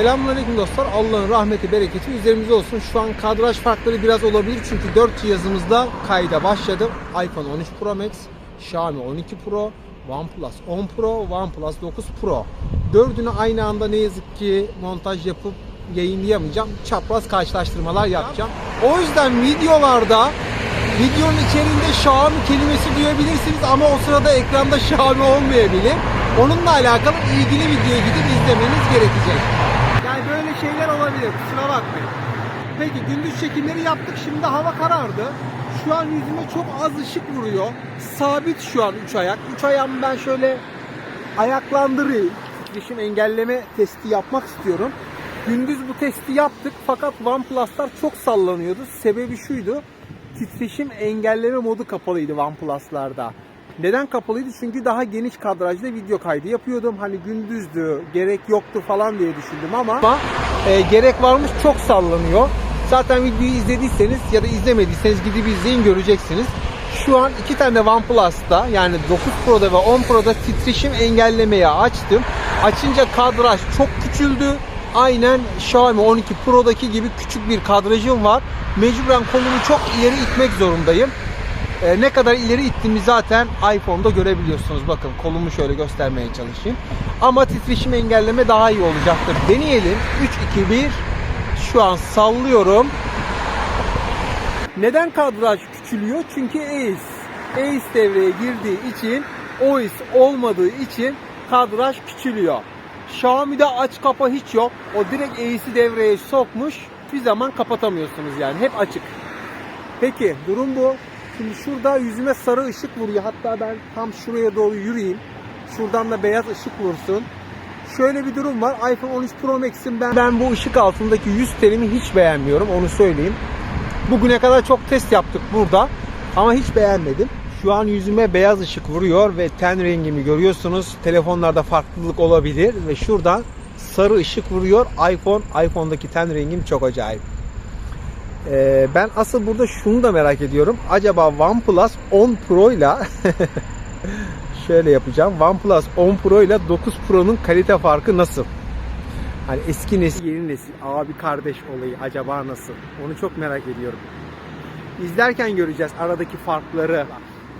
Selamünaleyküm dostlar. Allah'ın rahmeti, bereketi üzerimize olsun. Şu an kadraj farkları biraz olabilir çünkü 4 cihazımızda kayda başladım. iPhone 13 Pro Max, Xiaomi 12 Pro, OnePlus 10 Pro, OnePlus 9 Pro. Dördünü aynı anda ne yazık ki montaj yapıp yayınlayamayacağım. Çapraz karşılaştırmalar yapacağım. O yüzden videolarda videonun içerisinde Xiaomi kelimesi duyabilirsiniz ama o sırada ekranda Xiaomi olmayabilir. Onunla alakalı ilgili videoya gidip izlemeniz gerekecek. Şeyler olabilir. Kusura bakmayın. Peki gündüz çekimleri yaptık. Şimdi hava karardı. Şu an yüzüme çok az ışık vuruyor. Sabit şu an üç ayak. Üç ayağımı ben şöyle ayaklandırayım. Titreşim engelleme testi yapmak istiyorum. Gündüz bu testi yaptık fakat OnePlus'lar çok sallanıyordu. Sebebi şuydu. Titreşim engelleme modu kapalıydı OnePlus'larda. Neden kapalıydı? Çünkü daha geniş kadrajda video kaydı yapıyordum. Hani gündüzdü, gerek yoktu falan diye düşündüm ama e, gerek varmış çok sallanıyor. Zaten videoyu izlediyseniz ya da izlemediyseniz gidip izleyin göreceksiniz. Şu an iki tane de OnePlus'ta yani 9 Pro'da ve 10 Pro'da titreşim engellemeyi açtım. Açınca kadraj çok küçüldü. Aynen Xiaomi 12 Pro'daki gibi küçük bir kadrajım var. Mecburen kolumu çok ileri itmek zorundayım. Ee, ne kadar ileri ittiğimi zaten iPhone'da görebiliyorsunuz. Bakın kolumu şöyle göstermeye çalışayım. Ama titreşim engelleme daha iyi olacaktır. Deneyelim. 3, 2, 1. Şu an sallıyorum. Neden kadraj küçülüyor? Çünkü ACE. ACE devreye girdiği için OIS olmadığı için kadraj küçülüyor. Xiaomi'de aç kapa hiç yok. O direkt ACE'i devreye sokmuş. Bir zaman kapatamıyorsunuz yani. Hep açık. Peki durum bu. Şimdi şurada yüzüme sarı ışık vuruyor. Hatta ben tam şuraya doğru yürüyeyim. Şuradan da beyaz ışık vursun. Şöyle bir durum var. iPhone 13 Pro Max'in ben, ben bu ışık altındaki yüz telimi hiç beğenmiyorum. Onu söyleyeyim. Bugüne kadar çok test yaptık burada. Ama hiç beğenmedim. Şu an yüzüme beyaz ışık vuruyor ve ten rengimi görüyorsunuz. Telefonlarda farklılık olabilir ve şuradan sarı ışık vuruyor. iPhone, iPhone'daki ten rengim çok acayip. Ee, ben asıl burada şunu da merak ediyorum. Acaba OnePlus 10 Pro ile şöyle yapacağım. OnePlus 10 Pro ile 9 Pro'nun kalite farkı nasıl? Hani eski nesil, yeni nesil, abi kardeş olayı acaba nasıl? Onu çok merak ediyorum. İzlerken göreceğiz aradaki farkları.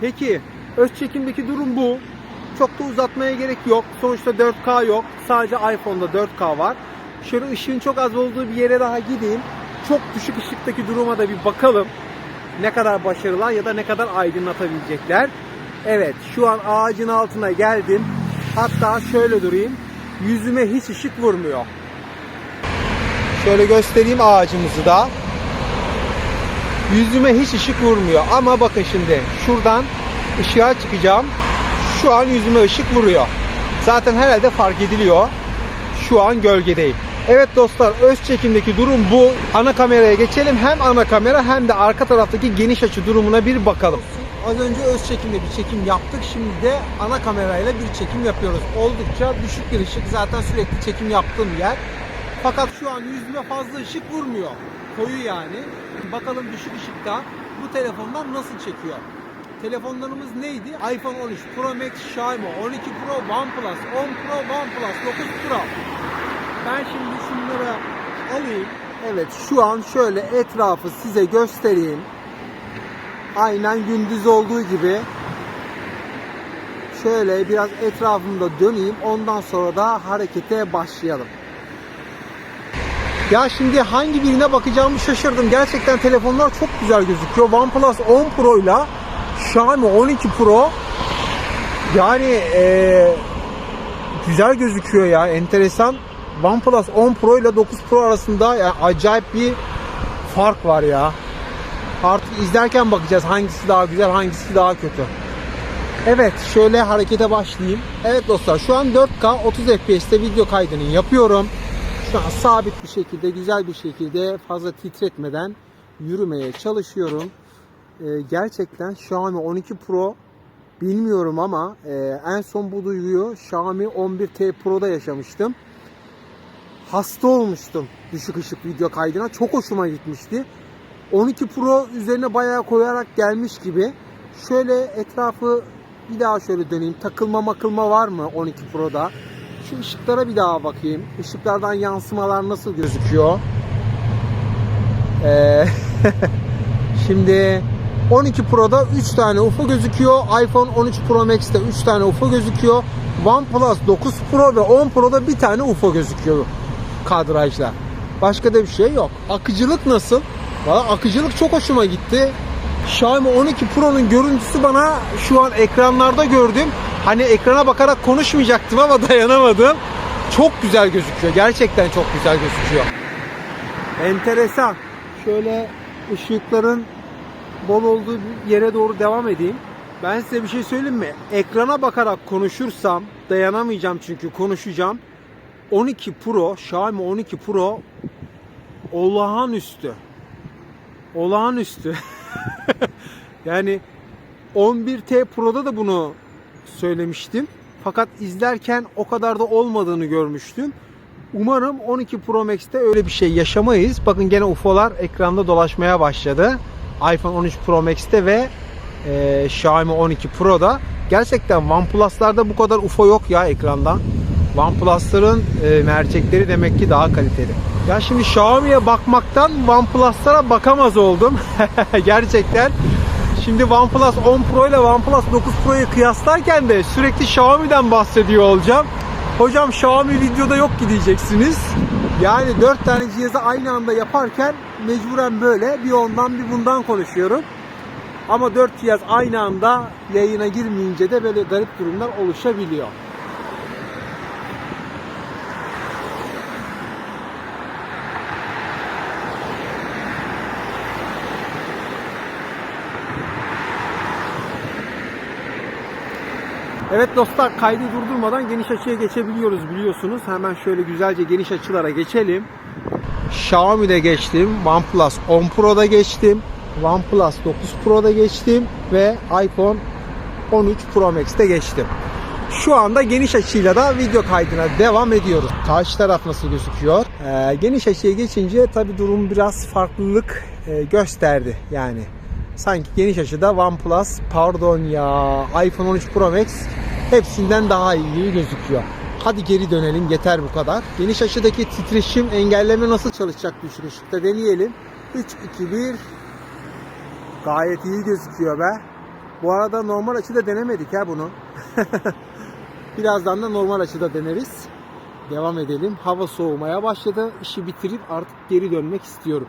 Peki öz çekimdeki durum bu. Çok da uzatmaya gerek yok. Sonuçta 4K yok. Sadece iPhone'da 4K var. Şöyle ışığın çok az olduğu bir yere daha gideyim. Çok düşük ışıktaki duruma da bir bakalım. Ne kadar başarılar ya da ne kadar aydınlatabilecekler. Evet şu an ağacın altına geldim. Hatta şöyle durayım. Yüzüme hiç ışık vurmuyor. Şöyle göstereyim ağacımızı da. Yüzüme hiç ışık vurmuyor. Ama bakın şimdi şuradan ışığa çıkacağım. Şu an yüzüme ışık vuruyor. Zaten herhalde fark ediliyor. Şu an gölgedeyim. Evet dostlar öz çekimdeki durum bu. Ana kameraya geçelim. Hem ana kamera hem de arka taraftaki geniş açı durumuna bir bakalım. Az önce öz çekimde bir çekim yaptık. Şimdi de ana kamerayla bir çekim yapıyoruz. Oldukça düşük bir ışık. Zaten sürekli çekim yaptığım yer. Fakat şu an yüzüme fazla ışık vurmuyor. Koyu yani. Bakalım düşük ışıkta bu telefondan nasıl çekiyor. Telefonlarımız neydi? iPhone 13 Pro Max, Xiaomi 12 Pro, OnePlus 10 Pro, OnePlus 9 Pro. Ben şimdi şunları alayım. Evet şu an şöyle etrafı size göstereyim. Aynen gündüz olduğu gibi. Şöyle biraz etrafımda döneyim. Ondan sonra da harekete başlayalım. Ya şimdi hangi birine bakacağımı şaşırdım. Gerçekten telefonlar çok güzel gözüküyor. OnePlus 10 Pro ile Xiaomi 12 Pro yani eee, güzel gözüküyor ya. Enteresan. OnePlus 10 Pro ile 9 Pro arasında yani acayip bir fark var ya. Artık izlerken bakacağız hangisi daha güzel, hangisi daha kötü. Evet, şöyle harekete başlayayım. Evet dostlar, şu an 4K 30 FPS'te video kaydını yapıyorum. Şu an sabit bir şekilde, güzel bir şekilde fazla titretmeden yürümeye çalışıyorum. Ee, gerçekten Xiaomi 12 Pro bilmiyorum ama e, en son bu duyguyu Xiaomi 11T Pro'da yaşamıştım hasta olmuştum düşük ışık video kaydına. Çok hoşuma gitmişti. 12 Pro üzerine bayağı koyarak gelmiş gibi. Şöyle etrafı bir daha şöyle döneyim. Takılma makılma var mı 12 Pro'da? Şu ışıklara bir daha bakayım. Işıklardan yansımalar nasıl gözüküyor? Ee, şimdi 12 Pro'da 3 tane UFO gözüküyor. iPhone 13 Pro Max'te 3 tane UFO gözüküyor. OnePlus 9 Pro ve 10 Pro'da bir tane UFO gözüküyor kadrajla. Başka da bir şey yok. Akıcılık nasıl? Valla akıcılık çok hoşuma gitti. Xiaomi 12 Pro'nun görüntüsü bana şu an ekranlarda gördüm. Hani ekrana bakarak konuşmayacaktım ama dayanamadım. Çok güzel gözüküyor. Gerçekten çok güzel gözüküyor. Enteresan. Şöyle ışıkların bol olduğu bir yere doğru devam edeyim. Ben size bir şey söyleyeyim mi? Ekrana bakarak konuşursam dayanamayacağım çünkü konuşacağım. 12 Pro, Xiaomi 12 Pro olağanüstü. Olağanüstü. yani 11T Pro'da da bunu söylemiştim. Fakat izlerken o kadar da olmadığını görmüştüm. Umarım 12 Pro Max'te öyle bir şey yaşamayız. Bakın gene UFO'lar ekranda dolaşmaya başladı. iPhone 13 Pro Max'te ve e, Xiaomi 12 Pro'da. Gerçekten OnePlus'larda bu kadar UFO yok ya ekranda. OnePlus'ların e, mercekleri demek ki daha kaliteli. Ya şimdi Xiaomi'ye bakmaktan OnePlus'lara bakamaz oldum. Gerçekten. Şimdi OnePlus 10 Pro ile OnePlus 9 Pro'yu kıyaslarken de sürekli Xiaomi'den bahsediyor olacağım. Hocam Xiaomi videoda yok ki diyeceksiniz. Yani 4 tane cihazı aynı anda yaparken mecburen böyle bir ondan bir bundan konuşuyorum. Ama 4 cihaz aynı anda yayına girmeyince de böyle garip durumlar oluşabiliyor. Evet dostlar kaydı durdurmadan geniş açıya geçebiliyoruz biliyorsunuz. Hemen şöyle güzelce geniş açılara geçelim. Xiaomi'de geçtim. OnePlus 10 Pro'da geçtim. OnePlus 9 Pro'da geçtim. Ve iPhone 13 Pro Max'te geçtim. Şu anda geniş açıyla da video kaydına devam ediyoruz. Karşı taraf nasıl gözüküyor? Ee, geniş açıya geçince tabi durum biraz farklılık e, gösterdi yani. Sanki geniş açıda OnePlus, pardon ya iPhone 13 Pro Max hepsinden daha iyi gözüküyor. Hadi geri dönelim yeter bu kadar. Geniş açıdaki titreşim engelleme nasıl çalışacak düşün ışıkta deneyelim. 3, 2, 1 Gayet iyi gözüküyor be. Bu arada normal açıda denemedik ha bunu. Birazdan da normal açıda deneriz. Devam edelim. Hava soğumaya başladı. İşi bitirip artık geri dönmek istiyorum.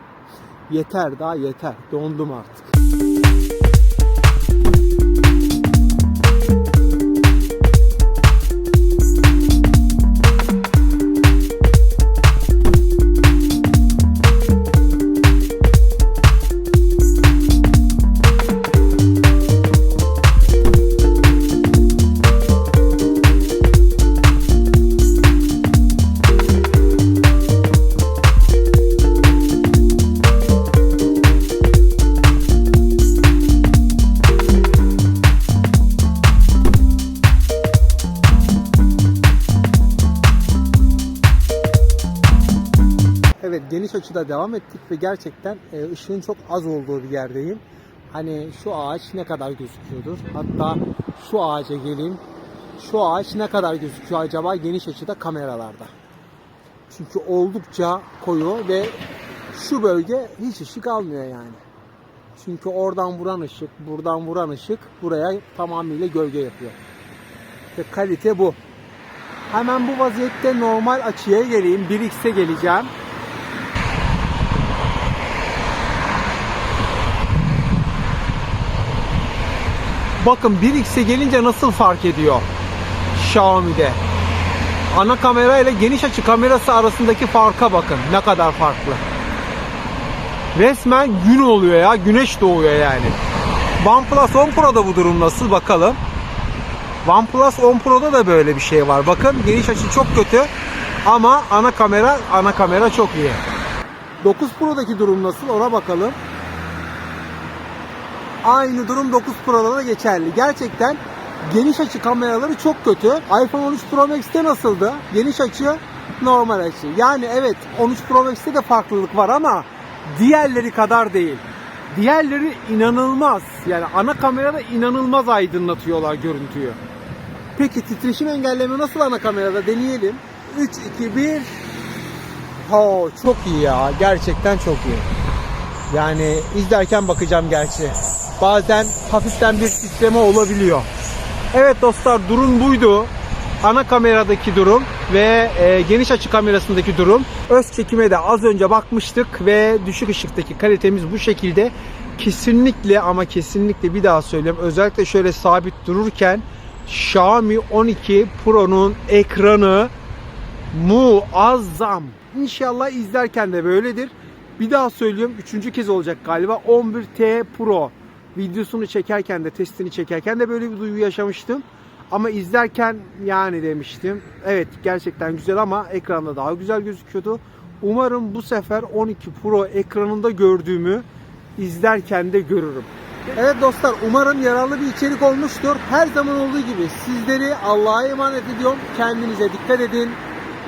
Yeter daha yeter. Dondum artık. Açıda devam ettik ve gerçekten e, ışığın çok az olduğu bir yerdeyim. Hani şu ağaç ne kadar gözüküyordur? Hatta şu ağaca geleyim. Şu ağaç ne kadar gözüküyor acaba geniş açıda kameralarda? Çünkü oldukça koyu ve şu bölge hiç ışık almıyor yani. Çünkü oradan vuran ışık, buradan vuran ışık buraya tamamıyla gölge yapıyor. Ve kalite bu. Hemen bu vaziyette normal açıya geleyim. 1x'e geleceğim. Bakın 1x'e gelince nasıl fark ediyor Xiaomi'de. Ana kamera ile geniş açı kamerası arasındaki farka bakın. Ne kadar farklı. Resmen gün oluyor ya. Güneş doğuyor yani. OnePlus 10 Pro'da bu durum nasıl bakalım. OnePlus 10 Pro'da da böyle bir şey var. Bakın geniş açı çok kötü ama ana kamera ana kamera çok iyi. 9 Pro'daki durum nasıl ona bakalım. Aynı durum 9 Pro'da da geçerli. Gerçekten geniş açı kameraları çok kötü. iPhone 13 Pro Max'te nasıldı? Geniş açı, normal açı. Yani evet 13 Pro Max'te de farklılık var ama diğerleri kadar değil. Diğerleri inanılmaz. Yani ana kamerada inanılmaz aydınlatıyorlar görüntüyü. Peki titreşim engelleme nasıl ana kamerada deneyelim. 3, 2, 1. Ho, çok iyi ya. Gerçekten çok iyi. Yani izlerken bakacağım gerçi. Bazen hafiften bir titreme olabiliyor. Evet dostlar durum buydu. Ana kameradaki durum ve e, geniş açı kamerasındaki durum. Öz çekime de az önce bakmıştık ve düşük ışıktaki kalitemiz bu şekilde. Kesinlikle ama kesinlikle bir daha söylüyorum. Özellikle şöyle sabit dururken Xiaomi 12 Pro'nun ekranı muazzam. İnşallah izlerken de böyledir. Bir daha söylüyorum. Üçüncü kez olacak galiba. 11T Pro videosunu çekerken de testini çekerken de böyle bir duygu yaşamıştım. Ama izlerken yani demiştim. Evet gerçekten güzel ama ekranda daha güzel gözüküyordu. Umarım bu sefer 12 Pro ekranında gördüğümü izlerken de görürüm. Evet dostlar umarım yararlı bir içerik olmuştur. Her zaman olduğu gibi sizleri Allah'a emanet ediyorum. Kendinize dikkat edin.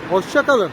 Hoşçakalın.